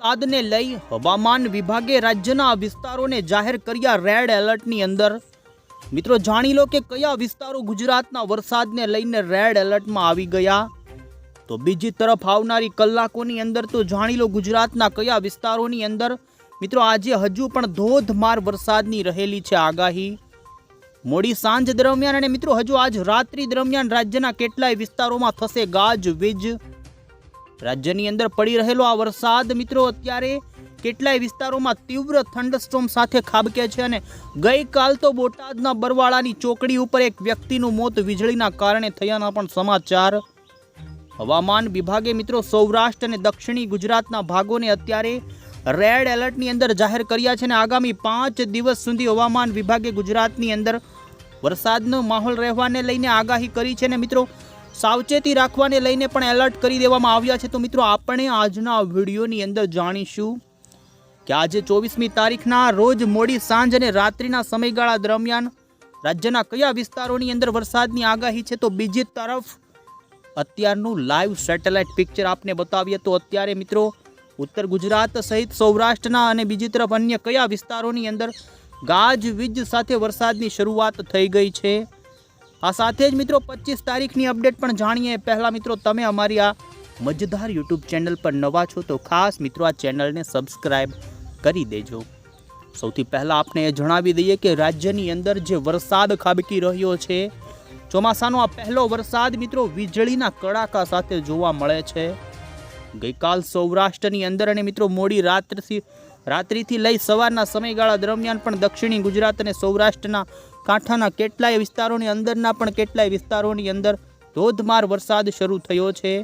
વરસાદને લઈ હવામાન વિભાગે રાજ્યના વિસ્તારોને જાહેર કર્યા રેડ એલર્ટની અંદર. મિત્રો, જાણી લો કે કયા વિસ્તારો ગુજરાતના વરસાદને લઈને રેડ એલર્ટમાં આવી ગયા? તો બીજી તરફ આવનારી કલાકોની અંદર તો જાણી લો ગુજરાતના કયા વિસ્તારોની અંદર. મિત્રો, આજે હજુ પણ ધોધમાર વરસાદની રહેલી છે આગાહી. મોડી સાંજ દરમિયાન અને મિત્રો, હજુ આજ રાત્રિ દરમિયાન રાજ્યના કેટલાય વિસ્તારોમાં થશે ગાજ વીજ રાજ્યની અંદર પડી રહેલો આ વરસાદ મિત્રો અત્યારે કેટલાય વિસ્તારોમાં તીવ્ર થંડસ્ટોમ સાથે ખાબકે છે અને ગઈકાલ તો બોટાદના બરવાળાની ચોકડી ઉપર એક વ્યક્તિનું મોત વીજળીના કારણે થયાના પણ સમાચાર. હવામાન વિભાગે મિત્રો સૌરાષ્ટ્ર અને દક્ષિણી ગુજરાતના ભાગોને અત્યારે રેડ એલર્ટની અંદર જાહેર કર્યા છે અને આગામી પાંચ દિવસ સુધી હવામાન વિભાગે ગુજરાતની અંદર વરસાદનો માહોલ રહેવાને લઈને આગાહી કરી છે અને મિત્રો સાવચેતી રાખવાને લઈને પણ એલર્ટ કરી દેવામાં આવ્યા છે. તો મિત્રો, આપણે આજના વિડીયોની અંદર જાણીશું કે આજે ચોવીસમી તારીખના રોજ મોડી સાંજ અને રાત્રિના સમયગાળા દરમિયાન રાજ્યના કયા વિસ્તારોની અંદર વરસાદની આગાહી છે? તો બીજી તરફ અત્યારનું લાઈવ સેટેલાઇટ પિક્ચર આપને બતાવીએ તો અત્યારે મિત્રો, ઉત્તર ગુજરાત સહિત સૌરાષ્ટ્રના અને બીજી તરફ અન્ય કયા વિસ્તારોની અંદર ગાજવીજ સાથે વરસાદની શરૂઆત થઈ ગઈ છે? આ સાથે જ મિત્રો પચીસ તારીખની અપડેટ પણ જાણીએ. પહેલાં મિત્રો તમે અમારી આ મજેદાર યુટ્યુબ ચેનલ પર નવા છો તો ખાસ મિત્રો આ ચેનલને સબસ્ક્રાઈબ કરી દેજો. સૌથી પહેલાં આપણે એ જણાવી દઈએ કે રાજ્યની અંદર જે વરસાદ ખાબકી રહ્યો છે, ચોમાસાનો આ પહેલો વરસાદ મિત્રો વીજળીના કડાકા સાથે જોવા મળે છે. ગઈકાલ સૌરાષ્ટ્રની અંદર અને મિત્રો મોડી રાત્રથી, રાત્રિથી લઈ સવારના સમયગાળા દરમિયાન પણ દક્ષિણી ગુજરાત અને સૌરાષ્ટ્રના કાંઠાના કેટલાય વિસ્તારોની અંદરના પણ કેટલાય વિસ્તારોની અંદર ધોધમાર વરસાદ શરૂ થયો છે.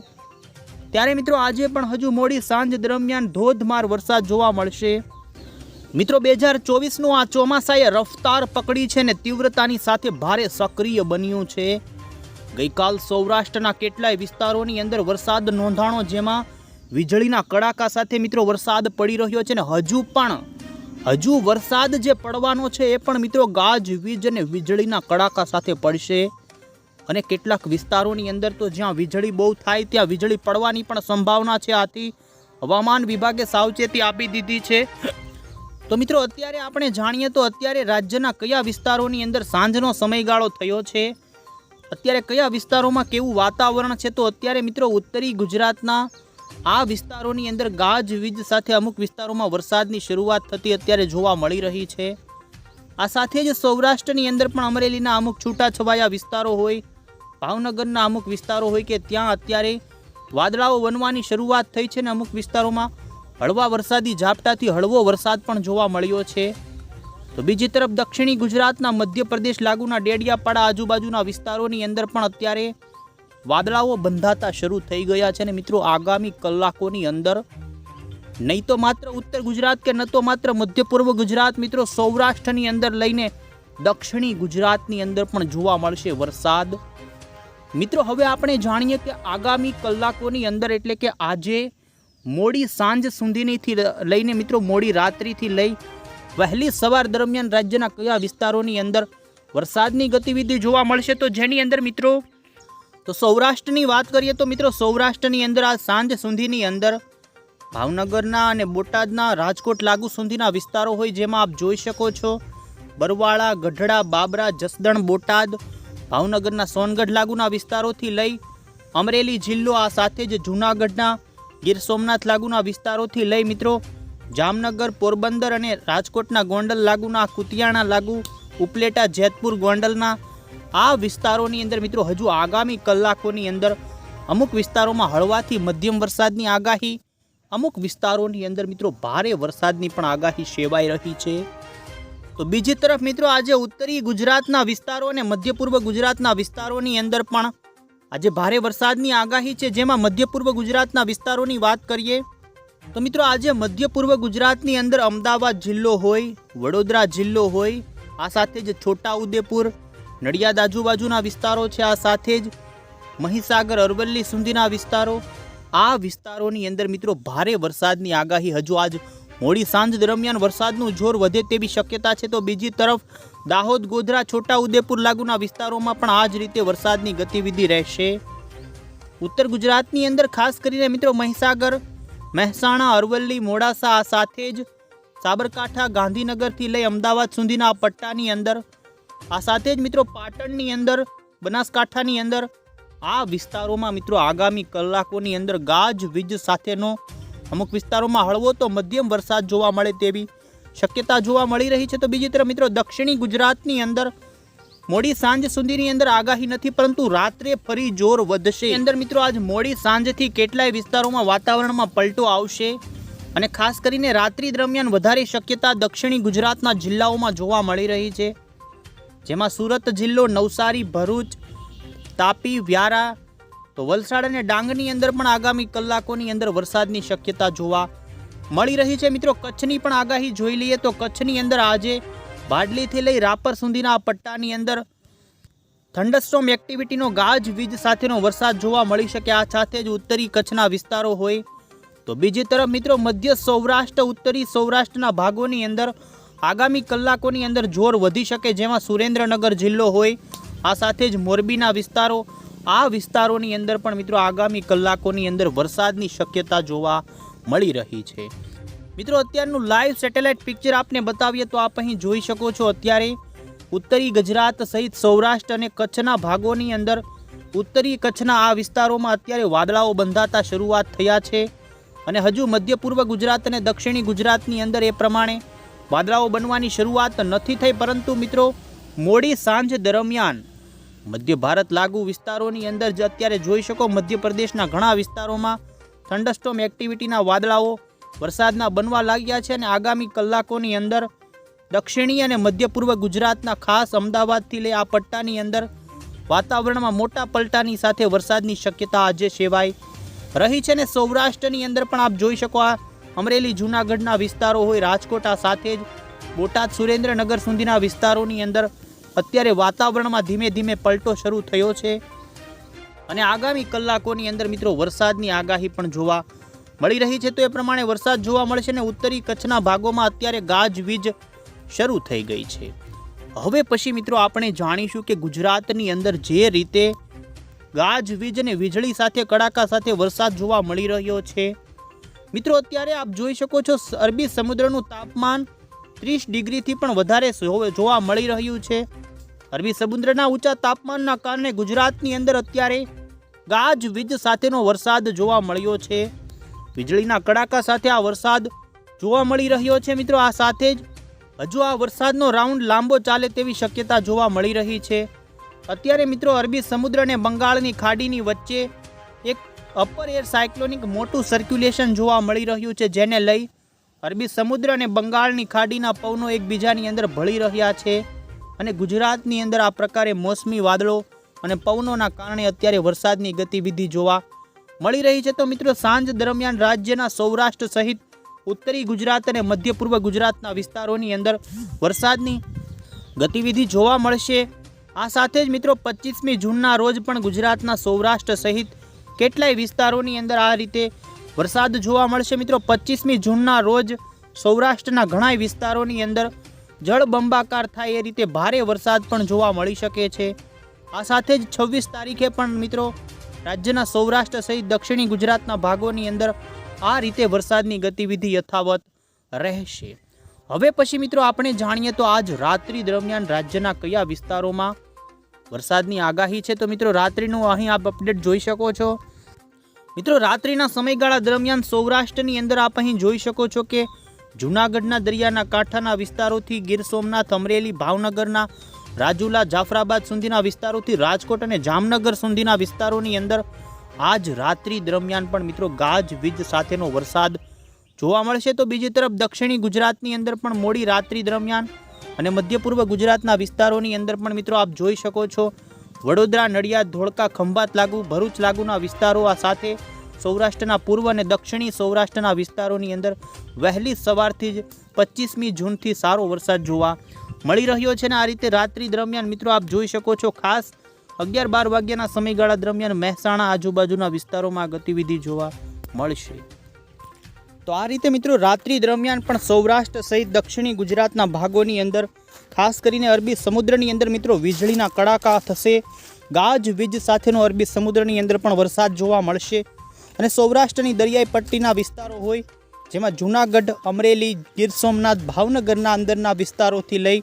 ત્યારે મિત્રો આજે પણ હજુ મોડી સાંજ દરમિયાન ધોધમાર વરસાદ જોવા મળશે. મિત્રો બે હજાર ચોવીસનું આ ચોમાસાએ રફતાર પકડી છે ને તીવ્રતાની સાથે ભારે સક્રિય બન્યું છે. ગઈકાલ સૌરાષ્ટ્રના કેટલાય વિસ્તારોની અંદર વરસાદ નોંધાણો જેમાં વીજળીના કડાકા સાથે મિત્રો વરસાદ પડી રહ્યો છે ને હજુ પણ હજુ વરસાદ જે પડવાનો છે એ પણ મિત્રો ગાજ, વીજ અને વીજળીના કડાકા સાથે પડશે. અને કેટલાક વિસ્તારોની અંદર તો જ્યાં વીજળી બહુ થાય, ત્યાં વીજળી પડવાની પણ સંભાવના છે આથી હવામાન વિભાગે સાવચેતી આપી દીધી છે. તો મિત્રો અત્યારે આપણે જાણીએ તો અત્યારે રાજ્યના કયા વિસ્તારોની અંદર સાંજનો સમયગાળો થયો છે? અત્યારે કયા વિસ્તારોમાં કેવું વાતાવરણ છે? તો અત્યારે મિત્રો ઉત્તરી ગુજરાતના આ વિસ્તારોની અંદર ગાજવીજ સાથે અમુક વિસ્તારોમાં વરસાદની શરૂઆત થતી અત્યારે જોવા મળી રહી છે. આ સાથે જ સૌરાષ્ટ્રની અંદર પણ અમરેલીના અમુક છૂટાછવાયા વિસ્તારો હોય, ભાવનગરના અમુક વિસ્તારો હોય કે ત્યાં અત્યારે વાદળાઓ બનવાની શરૂઆત થઈ છે ને અમુક વિસ્તારોમાં હળવા વરસાદી ઝાપટાથી હળવો વરસાદ પણ જોવા મળ્યો છે. તો બીજી તરફ દક્ષિણી ગુજરાતના મધ્યપ્રદેશ લાગુના ડેડિયાપાડા આજુબાજુના વિસ્તારોની અંદર પણ અત્યારે વાદળાઓ બંધાતા શરૂ થઈ ગયા છે અને મિત્રો, આગામી કલાકોની અંદર નહીં તો માત્ર ઉત્તર ગુજરાત કે ન તો માત્ર મધ્ય પૂર્વ ગુજરાત મિત્રો, સૌરાષ્ટ્રની અંદર લઈને દક્ષિણી ગુજરાતની અંદર પણ જોવા મળશે વરસાદ. મિત્રો, હવે આપણે જાણીએ કે આગામી કલાકોની અંદર એટલે કે આજે મોડી સાંજ સુધીનીથી લઈને મિત્રો મોડી રાત્રિથી લઈ વહેલી સવાર દરમિયાન રાજ્યના કયા વિસ્તારોની અંદર વરસાદની ગતિવિધિ જોવા મળશે તો જેની અંદર મિત્રો તો સૌરાષ્ટ્રની વાત કરીએ તો મિત્રો સૌરાષ્ટ્રની અંદર આ સાંજ સુધીની અંદર ભાવનગરના અને બોટાદના રાજકોટ લાગુ સુધીના વિસ્તારો હોય જેમાં આપ જોઈ શકો છો. બરવાળા, ગઢડા, બાબરા, જસદણ, બોટાદ, ભાવનગરના સોનગઢ લાગુના વિસ્તારોથી લઈ અમરેલી જિલ્લો, આ સાથે જ જૂનાગઢના ગીર સોમનાથ લાગુના વિસ્તારોથી લઈ મિત્રો જામનગર, પોરબંદર અને રાજકોટના ગોંડલ લાગુના કુતિયાણા લાગુ, ઉપલેટા, જેતપુર ગોંડલના આ વિસ્તારોની અંદર મિત્રો હજુ આગામી કલાકોની અંદર અમુક વિસ્તારોમાં હળવાથી મધ્યમ વરસાદની આગાહી, અમુક વિસ્તારોની અંદર મિત્રો ભારે વરસાદની પણ આગાહી સેવાઈ રહી છે. તો બીજી તરફ મિત્રો આજે ઉત્તરી ગુજરાતના વિસ્તારો અને મધ્ય પૂર્વ ગુજરાતના વિસ્તારોની અંદર પણ આજે ભારે વરસાદની આગાહી છે. જેમાં મધ્ય પૂર્વ ગુજરાતના વિસ્તારોની વાત કરીએ, તો મિત્રો આજે મધ્ય પૂર્વ ગુજરાતની અંદર અમદાવાદ જિલ્લો હોય, વડોદરા જિલ્લો હોય, આ સાથે જ છોટાઉદેપુર નડિયાદ આજુબાજુના વિસ્તારો છે. આ સાથે જ મહીસાગર, અરવલ્લી સુધીના વિસ્તારો. આ વિસ્તારોની અંદર મિત્રો ભારે વરસાદની આગાહી. હજુ આજ મોડી સાંજ દરમિયાન વરસાદનું જોર વધે તેવી શક્યતા છે. તો બીજી તરફ દાહોદ, ગોધરા છોટાઉદેપુર લાગુના વિસ્તારોમાં પણ આ જ રીતે વરસાદની ગતિવિધિ રહેશે. ઉત્તર ગુજરાતની અંદર ખાસ કરીને મિત્રો મહીસાગર, મહેસાણા, અરવલ્લી, મોડાસા, આ સાથે જ સાબરકાંઠા, ગાંધીનગરથી લઈ અમદાવાદ સુધીના પટ્ટાની અંદર આ સાથે જ મિત્રો પાટણની અંદર, બનાસકાંઠાની અંદર, આ વિસ્તારોમાં મિત્રો આગામી કલાકોની અંદર ગાજ, વીજ સાથેનો અમુક વિસ્તારોમાં હળવો તો મધ્યમ વરસાદ જોવા મળે તેવી શક્યતા જોવા મળી રહી છે. તો બીજી તરફ મિત્રો દક્ષિણી ગુજરાતની અંદર, મોડી સાંજ સુધીની અંદર આગાહી નથી, પરંતુ રાત્રે ફરી જોર વધશે. અંદર મિત્રો આજ મોડી સાંજથી કેટલાય વિસ્તારોમાં વાતાવરણમાં પલટો આવશે અને ખાસ કરીને રાત્રિ દરમિયાન વધારે શક્યતા દક્ષિણી ગુજરાતના જિલ્લાઓમાં જોવા મળી રહી છે. જેમાં સુરત જિલ્લો નવસારી, ભરૂચ, તાપી, વ્યારા તો વલસાડ અને ડાંગની અંદર પણ આગામી કલાકોની અંદર વરસાદની શક્યતા જોવા મળી રહી છે. મિત્રો, કચ્છની પણ આગાહી જોઈ લઈએ તો કચ્છની અંદર આજે બાડલીથી લઈ રાપર સુધીના પટ્ટાની અંદર થંડરસ્ટોમ એક્ટિવિટીનો ગાજ, વીજ સાથેનો વરસાદ જોવા મળી શકે. આ સાથે જ ઉત્તરી કચ્છના વિસ્તારો હોય તો બીજી તરફ મિત્રો, મધ્ય સૌરાષ્ટ્ર, ઉત્તરી સૌરાષ્ટ્રના ભાગોની અંદર આગામી કલાકોની અંદર જોર વધી શકે જેમાં સુરેન્દ્રનગર જિલ્લો હોય, આ સાથે જ મોરબીના વિસ્તારો, આ વિસ્તારોની અંદર પણ મિત્રો આગામી કલાકોની અંદર વરસાદની શક્યતા જોવા મળી રહી છે. મિત્રો, અત્યારનું લાઈવ સેટેલાઇટ પિક્ચર આપને બતાવીએ તો આપ અહીં જોઈ શકો છો અત્યારે ઉત્તરી ગુજરાત સહિત સૌરાષ્ટ્ર અને કચ્છના ભાગોની અંદર ઉત્તરી કચ્છના આ વિસ્તારોમાં અત્યારે વાદળાઓ બંધાતા શરૂઆત થયા છે અને હજુ મધ્ય પૂર્વ ગુજરાત અને દક્ષિણી ગુજરાતની અંદર એ પ્રમાણે વાદળાઓ બનવાની શરૂઆત નથી થઈ, પરંતુ મિત્રો, મોડી સાંજ દરમિયાન મધ્ય ભારત લાગુ વિસ્તારોની અંદર જ અત્યારે જોઈ શકો મધ્યપ્રદેશના ઘણા વિસ્તારોમાં થંડરસ્ટોમ એક્ટિવિટીના વાદળાઓ વરસાદના બનવા લાગ્યા છે અને આગામી કલાકોની અંદર દક્ષિણી અને મધ્ય પૂર્વ ગુજરાતના ખાસ અમદાવાદથી લઈ આ પટ્ટાની અંદર વાતાવરણમાં મોટા પલટાની સાથે વરસાદની શક્યતા આજે સેવાય રહી છે ને સૌરાષ્ટ્રની અંદર પણ આપ જોઈ શકો આ અમરેલી, જૂનાગઢના વિસ્તારો હોય, રાજકોટ આ સાથે જ બોટાદ, સુરેન્દ્રનગર સુધીના વિસ્તારોની અંદર અત્યારે વાતાવરણમાં ધીમે ધીમે પલટો શરૂ થયો છે. અને આગામી કલાકોની અંદર મિત્રો વરસાદની આગાહી પણ જોવા મળી રહી છે. તો એ પ્રમાણે વરસાદ જોવા મળશે અને ઉત્તરી કચ્છના ભાગોમાં અત્યારે ગાજવીજ શરૂ થઈ ગઈ છે. હવે પછી મિત્રો આપણે જાણીશું કે ગુજરાતની અંદર જે રીતે ગાજવીજ અને વીજળી સાથે, કડાકા સાથે વરસાદ જોવા મળી રહ્યો છે. મિત્રો, અત્યારે આપ જોઈ શકો છો અરબી સમુદ્રનું તાપમાન ત્રીસ ડિગ્રીથી પણ વધારે જોવા મળી રહ્યું છે. અરબી સમુદ્રના ઊંચા તાપમાનના કારણે ગુજરાતની અંદર અત્યારે ગાજવીજ સાથેનો વરસાદ જોવા મળ્યો છે. વીજળીના કડાકા સાથે આ વરસાદ જોવા મળી રહ્યો છે મિત્રો. આ સાથે જ હજુ આ વરસાદનો રાઉન્ડ લાંબો ચાલે તેવી શક્યતા જોવા મળી રહી છે. અત્યારે મિત્રો, અરબી સમુદ્ર અને બંગાળની ખાડીની વચ્ચે એક અપર એર સાયક્લોનિક મોટું સર્ક્યુલેશન જોવા મળી રહ્યું છે, જેને લઈ અરબી સમુદ્ર અને બંગાળની ખાડીના પવનો એકબીજાની અંદર ભળી રહ્યા છે અને ગુજરાતની અંદર આ પ્રકારે મોસમી વાદળો અને પવનોના કારણે અત્યારે વરસાદની ગતિવિધિ જોવા મળી રહી છે. તો મિત્રો, સાંજ દરમિયાન રાજ્યના સૌરાષ્ટ્ર સહિત ઉત્તરી ગુજરાત અને મધ્ય પૂર્વ ગુજરાતના વિસ્તારોની અંદર વરસાદની ગતિવિધિ જોવા મળશે. આ સાથે જ મિત્રો પચીસમી જૂનના રોજ પણ ગુજરાતના સૌરાષ્ટ્ર સહિત કેટલાય વિસ્તારોની અંદર આ રીતે વરસાદ જોવા મળશે મિત્રો. પચીસમી જૂનના રોજ સૌરાષ્ટ્રના ઘણાય વિસ્તારોની અંદર જળબંબાકાર થાય એ રીતે ભારે વરસાદ પણ જોવા મળી શકે છે. આ સાથે જ છવ્વીસ તારીખે પણ મિત્રો રાજ્યના સૌરાષ્ટ્ર સહિત દક્ષિણી ગુજરાતના ભાગોની અંદર આ રીતે વરસાદની ગતિવિધિ યથાવત રહેશે. હવે પછી મિત્રો આપણે જાણીએ તો આજ રાત્રિ દરમિયાન રાજ્યના કયા વિસ્તારોમાં વરસાદની આગાહી છે તો મિત્રો રાત્રિનું અહીં આપ અપડેટ જોઈ શકો છો. મિત્રો રાત્રિના સમયગાળા દરમિયાન સૌરાષ્ટ્રની અંદર આપ અહીં જોઈ શકો છો કે જૂનાગઢના દરિયાના કાંઠાના વિસ્તારોથી ગીર સોમનાથ, અમરેલી, ભાવનગરના, રાજુલા, જાફરાબાદ સુધીના વિસ્તારોથી રાજકોટ અને જામનગર સુધીના વિસ્તારોની અંદર આજ રાત્રિ દરમિયાન પણ મિત્રો ગાજ, વીજ સાથેનો વરસાદ જોવા મળશે. તો બીજી તરફ દક્ષિણી ગુજરાતની અંદર પણ મોડી રાત્રિ દરમિયાન અને મધ્ય પૂર્વ ગુજરાતના વિસ્તારોની અંદર પણ મિત્રો આપ જોઈ શકો છો, વડોદરા, નડિયાદ, ધોળકા, ખંભાત લાગુ, ભરૂચ લાગુના વિસ્તારો આ સાથે સૌરાષ્ટ્રના પૂર્વ અને દક્ષિણી સૌરાષ્ટ્રના વિસ્તારોની અંદર વહેલી સવારથી જ પચીસમી જૂનથી સારો વરસાદ જોવા મળી રહ્યો છે ને આ રીતે રાત્રિ દરમિયાન મિત્રો આપ જોઈ શકો છો ખાસ અગિયાર બાર વાગ્યાના સમયગાળા દરમિયાન મહેસાણા આજુબાજુના વિસ્તારોમાં ગતિવિધિ જોવા મળશે. તો આ રીતે મિત્રો રાત્રિ દરમિયાન પણ સૌરાષ્ટ્ર સહિત દક્ષિણી ગુજરાતના ભાગોની અંદર, ખાસ કરીને અરબી સમુદ્રની અંદર મિત્રો વીજળીના કડાકા થશે. ગાજ વીજ સાથેનો અરબી સમુદ્રની અંદર પણ વરસાદ જોવા મળશે. અને સૌરાષ્ટ્રની દરિયાઈ પટ્ટીના વિસ્તારો હોય, જેમાં જૂનાગઢ, અમરેલી, ગીર સોમનાથ, ભાવનગરના અંદરના વિસ્તારોથી લઈ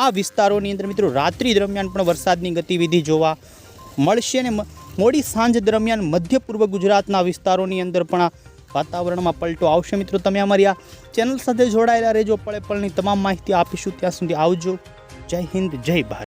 આ વિસ્તારોની અંદર મિત્રો રાત્રિ દરમિયાન પણ વરસાદની ગતિવિધિ જોવા મળશે. અને મોડી સાંજ દરમિયાન મધ્ય પૂર્વ ગુજરાતના વિસ્તારોની અંદર પણ વાતાવરણમાં પલટો આવશે. મિત્રો, તમે અમારી આ ચેનલ સાથે જોડાયેલા રહેજો. પળે પળની તમામ માહિતી આપીશું. ત્યાં સુધી આવજો. જય હિન્દ, જય ભારત.